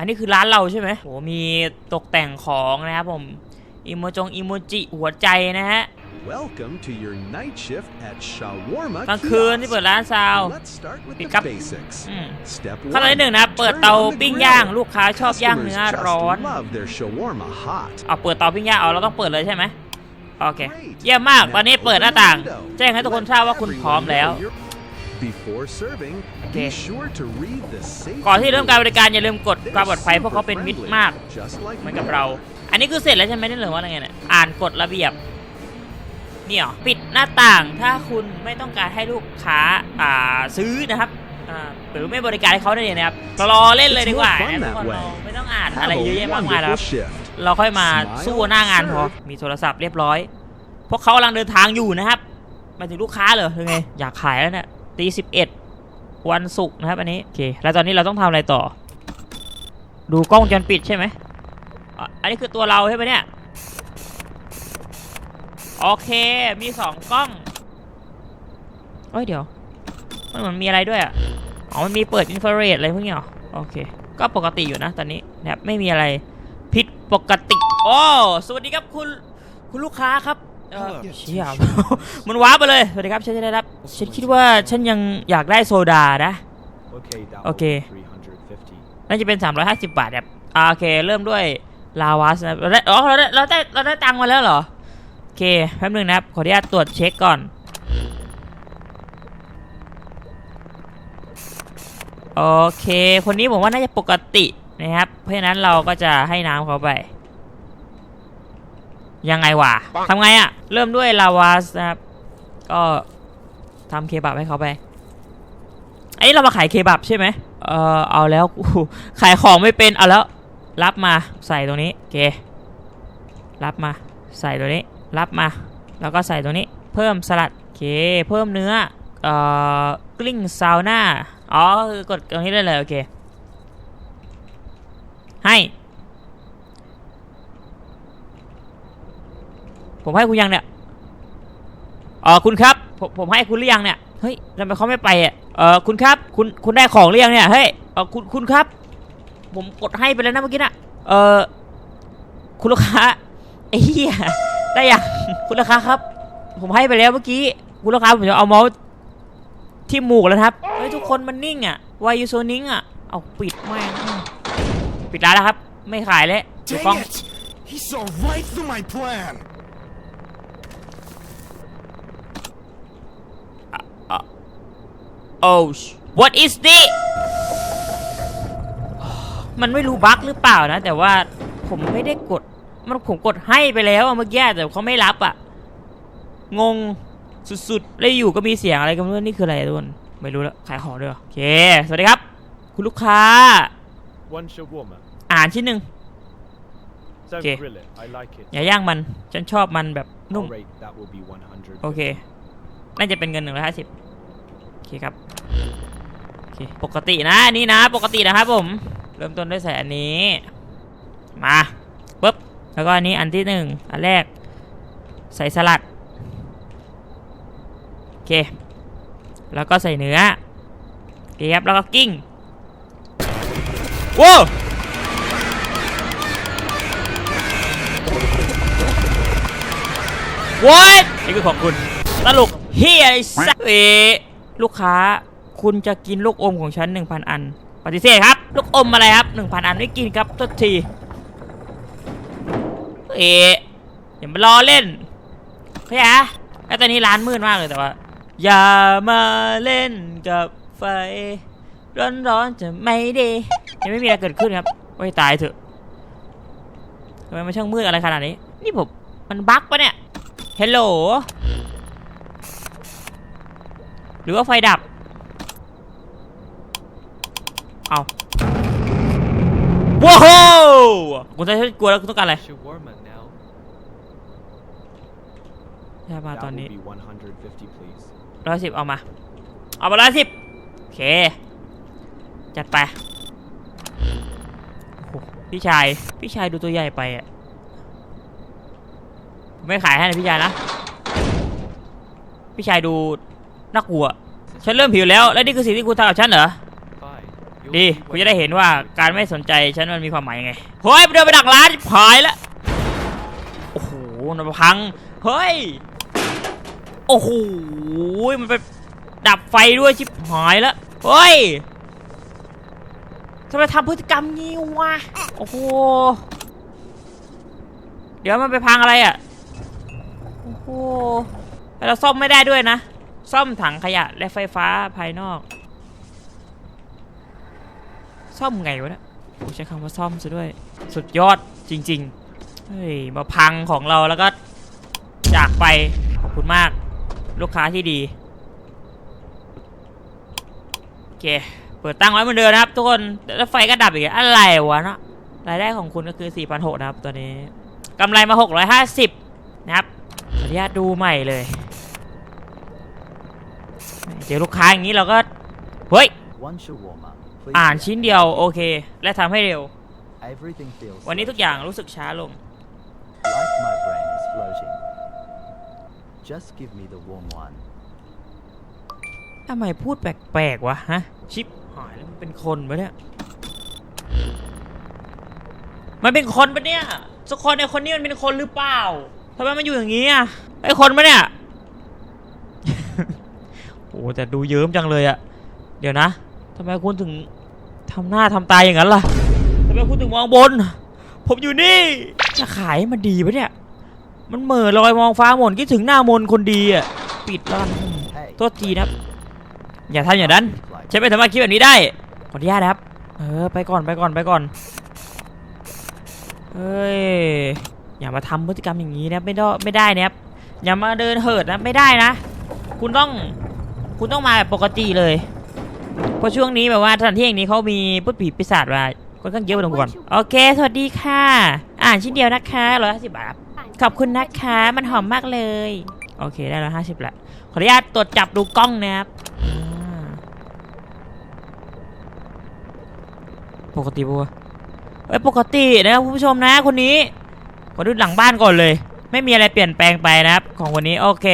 อันนี้คือร้านเราใช่ไหมโหมีตกแต่งของนะครับผมอิโมจงอิโมจิหัวใจนะฮะ Welcome to your night shift at Shawarma กลางคืนที่เปิดร้านซาว Let's start with ปิด the ครับ basics. อืม Step ขั้นตอน one. ที่หนึ่งนะครับเปิดเตา Turn on the ปิ้งย่าง grill. ลูกค้าชอบย่าง Customers เนื้อ just ร้อน love their shawarma hot. เอาเปิดเตาปิ้งย่างเอาเราต้องเปิดเลยใช่ไหมโอเค Great. เยี่ยมมากตอนนี้ Now เปิดหน้า open ต่าง the window. แจ้งให้ทุกคนทราบว่าคุณ Let พร้อม everyone แล้ว know you're- Before serving, Okay. be sure to read the safety ก่อนที่เริ่มการบริการอย่าลืมกด They're ความปลอดภัย super เพราะเขาเป็นมิตร friendly, มาก just like เหมือนกับ we เรา are. อันนี้คือเสร็จแล้วใช่ไหมนี่เหลือว่าอะไรเงี้ยเนี่ยอ่านกฎระเบียบนี่เหรอปิดหน้าต่างถ้าคุณไม่ต้องการให้ลูกค้าอ่าซื้อนะครับอ่าหรือไม่บริการให้เขาได้เลยนะครับรอเล่นเลยดีกว่า It's more fun นะทุกคน that way เราไม่ต้องอ่าน Have อะไร a เยอะแยะมากมายแล้ว wonderful shift. เราค่อยมาสู้หน้างานพอมีโทรศัพท์เรียบร้อยพวกเขากำลังเดินทางอยู่นะครับหมายถึงลูกค้าเหรอคือไงอยากขายแล้วเนี่ย ตีสิบเอ็ดวันศุกร์นะครับอันนี้โอเคแล้วตอนนี้เราต้องทำอะไรต่อ ดูกล้องวงจรปิดใช่ไหมอะอันนี้คือตัวเราใช่ไหมเนี่ยโอเค มีสองกล้องเอ้ยเดี๋ยว มันเหมือนมีอะไรด้วยอะอ๋อมันมีเปิดอินฟราเรดอะไรพวกนี้เหรอโอเค ก็ปกติอยู่นะตอนนี้นะครับไม่มีอะไรผิดปกติโอ้สวัสดีครับคุณคุณลูกค้าครับเอ่อเชี่ยมันว้าร์ปไปเลย สวัสดีครับฉันจะได้รับ ฉันคิดว่าฉันยังอยากได้โซดานะ Okay, that Okay. will be 350. น่าจะเป็น 350 บาทแบบอ่าโอเค เริ่มด้วยลาวาสนะเราได้อ๋อเราได้เราได้เราได้ตังค์มาแล้วเหรอ โอเค แป๊บนึงนะครับ ขออนุญาตตรวจเช็คก่อน โอเค คนนี้ผมว่าน่าจะปกตินะครับ เพราะฉะนั้นเราก็จะให้น้ำเขาไป ยังไงวะทำไงอะเริ่มด้วยลาวาสนะครับ ก็ ทำเคบับให้เขาไปอันนี้เรามาขายเคบับใช่ไหมเออเอาแล้วขายของไม่เป็นเอาแล้ว รับมาใส่ตรงนี้โอเครับมา ใส่ตรงนี้รับมา แล้วก็ใส่ตรงนี้ เพิ่มสลัดโอเคเพิ่มเนื้อเอ่อกลิ้งซาวน่าอ๋อคือกดตรงนี้ได้เลยโอเคให้ ผมให้คุณยังเนี่ยอ๋อคุณครับ ผมผมให้คุณหรือยังเนี่ยเฮ้ยทำไมเขาไม่ไปอะเออคุณครับคุณคุณได้ของหรือยังเนี่ยเฮ้ยเออคุณคุณครับ ผมกดให้ไปแล้วนะเมื่อกี้น่ะเออคุณลูกค้าไอ้เหี้ยได้ยังคุณลูกค้าครับ ผมให้ไปแล้วเมื่อกี้คุณลูกค้าผมจะเอาเมาส์ที่หมูกแล้วครับเฮ้ยทุกคนมันนิ่งอะวายูโซนิ่งอะเอาปิดแม่งปิดร้านแล้วครับ ไม่ขายแล้วเดี๋ยวกล้อง He saw right through my plan. โอ้ what is this มันไม่รู้บั๊กหรือเปล่านะ แต่ว่าผมไม่ได้กด มันผมกดให้ไปแล้วอะเมื่อกี้แต่เขาไม่รับอะ งงสุดๆ แล้วอยู่ก็มีเสียงอะไรกันไม่รู้นี่คืออะไรทุกคนไม่รู้แล้ว ขายของด้วยเหรอโอเค สวัสดีครับ คุณลูกค้า One shawarma. อาหารชิ้นหนึ่ง Don't Okay. grill it. I like it. อย่าย่างมัน ฉันชอบมันแบบนุ่ม I'll rate that will be 100. โอเค น่าจะเป็นเงินหนึ่งร้อยห้าสิบโอ เคครับโอเคปกตินะอันนี่นะ ปกตินะครับผม เริ่มต้นด้วยใส่อันนี้ มาปุ๊บแล้วก็อันนี้อันที่หนึ่งอันแรก ใส่สลัดโอเค แล้วก็ใส่เนื้อโอเคครับแล้วก็กิ้งว้าว What นี่คือของคุณตลกเฮียไอ้สัสเอ ลูกค้าคุณจะกินลูกอมของฉัน 1,000 อัน ปฏิเสธครับ ลูกอมอะไรครับ 1,000 อันไม่กินครับทุกที เออย่ามาล้อเล่นเฮ้ยอะแตอนนี้ร้านมืดมากเลยแต่ว่า อย่ามาเล่นกับไฟ ร้อนๆจะไม่ดียังไม่มีอะไรเกิดขึ้นครับโอ้ยตายเถอะทำไมมันช่างมืดอะไรขนาดนี้ นี่ผมมันบั๊กปะเนี่ยเฮลโหล หรือว่าไฟดับ เอาว้าวคุณจะกลัวแล้วคุณต้องการอะไร Shawarma now. ใช่มาต That อนนี้ will be 150, please. ร้อยสิบเอามา เอามาร้อยสิบโอเค จัดไปโอ้โหพี่ชาย พี่ชายดูตัวใหญ่ไปอะผมไม่ขายให้นะพี่ชายนะ พี่ชายดู น่ากลัว ฉันเริ่มหิวแล้ว และนี่คือสิ่งที่คุณทำกับฉันเหรอ Fine. ดีคุณจะได้เห็นว่าการไม่สนใจฉันมันมีความหมายยังไง เฮ้ยเดินไปดักร้านผายแล้วโอ้โหมันพัง เฮ้ย โอ้โห มันไปดับไฟด้วยชิบหายแล้วเฮ้ยทำไมทำพฤติกรรมงี้วะ โอ้โห เดี๋ยวมันไปพังอะไรอะ โอ้โหแต่เราซ่อมไม่ได้ด้วยนะ ซ่อมถังขยะและไฟฟ้าภายนอก ซ่อมไงวะเนี่ยโอ้ใช้คำว่าซ่อมซะด้วย สุดยอดจริงๆ เฮ้ย มาพังของเราแล้วก็จากไป ขอบคุณมาก ลูกค้าที่ดี โอเค เปิดตั้งไว้เหมือนเดิมนะครับทุกคน แล้วไฟก็ดับอีก อะอะไรวะเนาะ รายได้ของคุณก็คือ 4,600 นะครับ ตัวนี้ กำไรมา 650 นะครับขออนุญาตดูใหม่เลย จอลูกค้าอย่างนี้เราก็ เฮ้ย One shawarma. Please. อ่านชิ้นเดียวโอเค และทำให้เร็ว Everything feels วันนี้ทุกอย่างรู้สึกช้าลง like my brain is floating. Just give me the warm one. ทำไมพูดแปลกๆวะฮะ ชิปหายแล้วมันเป็นคนปะเนี่ย มันเป็นคนปะเนี่ยสักคนในคนนี้มันเป็นคนหรือเปล่าทำไมมันอยู่อย่างนี้อะไอ้คนปะเนี่ย โอ้แต่ดูเยิ้มจังเลยอะเดี๋ยวนะทำไมคุณถึงทำหน้าทำตาอย่างนั้นล่ะทำไมคุณถึงมองบน ผมอยู่นี่ จะขายให้มันดีปะเนี่ย มันเหม่อลอยมองฟ้าหมนคิดถึงหน้ามนคนดีอะปิดร้าน Hey. โทษทีนะครับ อย่าทำอย่างนั้น Like ฉันไม่สามารถคิดแบบนี้ได้ขออนุญาตนะครับ เออไปก่อนไปก่อนไปก่อนเฮ้ยอย่ามาทำพฤติกรรมอย่างนี้นะไม่ได้ไม่ได้นะครับอย่ามาเดินเหิดนะไม่ได้นะ คุณต้อง คุณต้องมาแบบปกติเลย เพราะช่วงนี้แบบว่าสถานที่อย่างนี้เขามีพุทธผีปีศาจมาค่อนข้างเยอะพอสมควรโอเค สวัสดีค่ะ อ่านชิ้นเดียวนะคะร้อยห้าสิบบาท ขอบคุณนะคะ มันหอมมากเลย โอเค ได้ร้อยห้าสิบละ ขออนุญาตตรวจจับดูกล้องนะครับปกติปะวะเอ้ยปกตินะครับคุณผู้ชมนะคนนี้ ขอดูหลังบ้านก่อนเลย ไม่มีอะไรเปลี่ยนแปลงไปนะครับ ของคนนี้โอเค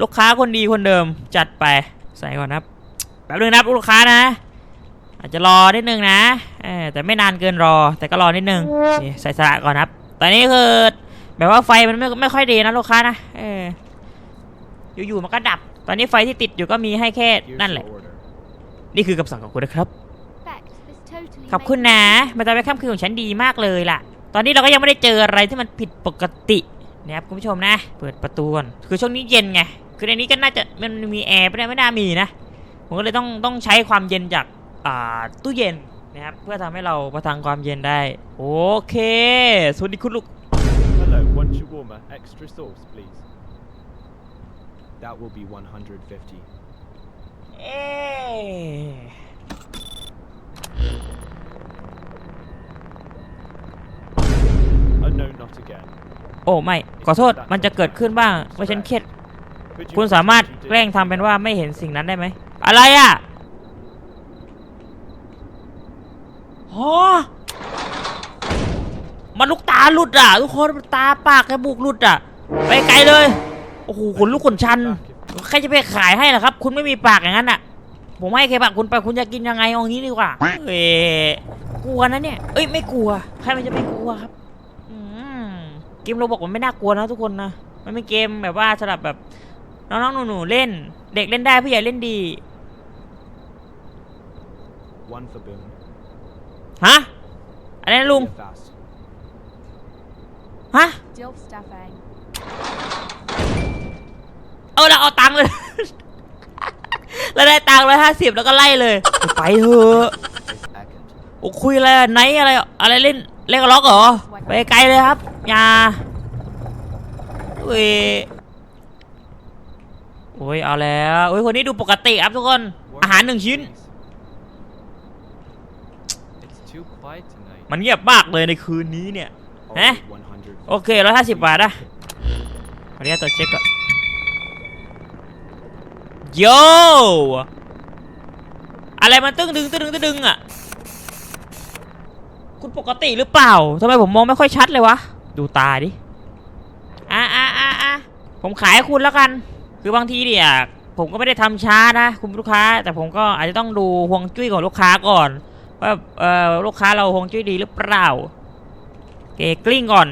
ลูกค้าคนดีคนเดิมจัดไปใส่ก่อนนะครับแป๊บนึงนะครับลูกค้านะ อาจจะรอนิดนึงนะเออแต่ไม่นานเกินรอ แต่ก็รอนิดนึงนี่ใส่สระก่อนนะครับ ตอนนี้คือแบบว่าไฟมันไม่ไม่ค่อยดีนะลูกค้านะเอออยู่ๆมันก็ดับ ตอนนี้ไฟที่ติดอยู่ก็มีให้แค่ Here's นั่นแหละ your order. นี่คือคำสั่งของคุณนะครับ Fact, this totally ขอบคุณนะมันจะเป็นค่ำคืนของฉันดีมากเลยล่ะ ตอนนี้เราก็ยังไม่ได้เจออะไรที่มันผิดปกตินะครับคุณผู้ชมนะ เปิดประตูก่อนคือช่วงนี้เย็นไง คือในนี้ก็น่าจะมันมีแอร์ไม่ได้ไม่น่ามีนะ ผมก็เลยต้องต้องใช้ความเย็นจากอ่าตู้เย็นนะครับเพื่อทำให้เราประทังความเย็นได้ โอเค สวัสดีคุณลูก Hello, one shawarma, extra sauce, please. That will be 150. เอ๊ะ Oh no, not again. โอ้ไม่ ขอโทษมันจะเกิดขึ้นบ้างว่าฉันเครียด Could you คุณสามารถ admit you แกล้ง didn't ทำเป็น do ว่า that? ไม่เห็นสิ่งนั้นได้ไหม อะไรอะฮะมันลูกตาหลุดอะ ทุกคนมันตาปากจมูกหลุดอะ ไปไกลเลย โอ้โหขนลุกขนชัน ใครจะไปขายให้ล่ะครับ คุณไม่มีปากอย่างนั้นอะ ผมให้เคปากคุณไปคุณจะกินยังไงเอางี้ดีกว่า เอ้ยกลัวนะเนี่ย เอ้ยไม่กลัว ใครมันจะไม่กลัวครับอืมเกมโรบอกมันไม่น่ากลัวนะทุกคนนะ มันเป็นเกมแบบว่าสำหรับแบบ น้องๆหนูๆเล่น เด็กเล่นได้ผู้ใหญ่เล่นดี One for boom. ฮะอะไรนะลุง Be fast. ฮะ Dilf stuffing. เอาละเอาตังค์เลย แล้วได้ตังค์ร้อยห้าสิบแล้วก็ไล่เลย ไปเถอะ Second. โอ้คุยอะไรอะไหนอะไรอะไรเล่นเล่นกับล็อกเหรอ ไปไกลเลยครับ อย่าเว้ย โอ้ยเอาแล้วโอ้ยคนนี้ดูปกติครับทุกคน อาหารหนึ่งชิ้น Please. It's too quiet tonight. มันเงียบมากเลยในคืนนี้เนี่ย Alright, Eh? 100. โอเคร้อยห้าสิบบาทนะขออนุญาตตัวจเช็คก่อนโยอะไรมันตึ้งดึงตึ้งดึงตึ้งดึงอะ คุณปกติหรือเปล่าทำไมผมมองไม่ค่อยชัดเลยวะ ดูตาดิ อะอะอะอะผมขายให้คุณแล้วกัน คือบางทีเนี่ยผมก็ไม่ได้ทำช้านะคุณลูกค้า แต่ผมก็อาจจะต้องดูห่วงจุ้ยของลูกค้าก่อนว่าเออลูกค้าเราห่วงจุ้ยดีหรือเปล่าโอเกกลิ้งก่อน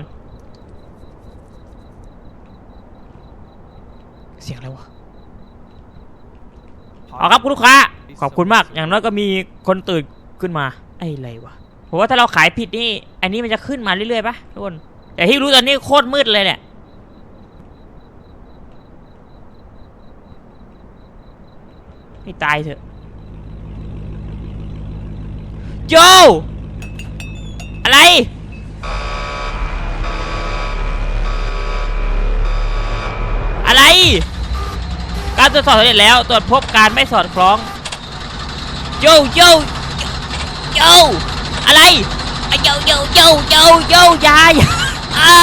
เสียงอะไรวะเอาครับคุณลูกค้า ขอบคุณมาก อย่างน้อยก็มีคนตื่นขึ้นมา ไอ้ไรวะผมว่าถ้าเราขายผิดนี่ อันนี้มันจะขึ้นมาเรื่อยๆปะทุกคนแต่ที่รู้ตอนนี้โคตรมืดเลยเนี่ย ให้ตายเถอะโจอะไรอะไร การตรวจสอบสำเร็จแล้ว ตรวจพบการไม่สอดคล้องโยโยโยอะไรอะโยโยโยโยโยอยาอย่าเอ้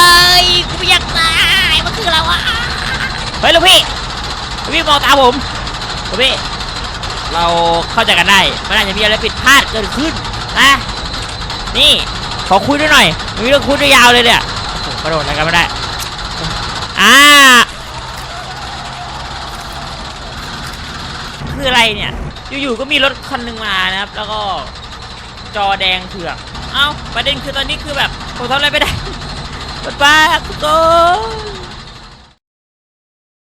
ยกูไม่อยากตายมันคืออะไรวะเฮ้ยลูกพี่ลูกพี่มองตามผมลูกพี่ เราเข้าใจกันได้ม่น่าจะมีอะไรผิดพลาดเกิดขึ้นนะนี่ขอคุยด้วยหน่อยมีเรื่องคุยด้วยยาวเลยเนี่ยโอ้โหกระโดดอะไรกันไม่ได้อ่าคืออะไรเนี่ยอยู่ๆก็มีรถคันหนึ่งมานะครับ แล้วก็จอแดงเถือกเอ้าประเด็นคือตอนนี้คือแบบผมทำอะไรไม่ได้รถบ้าทุก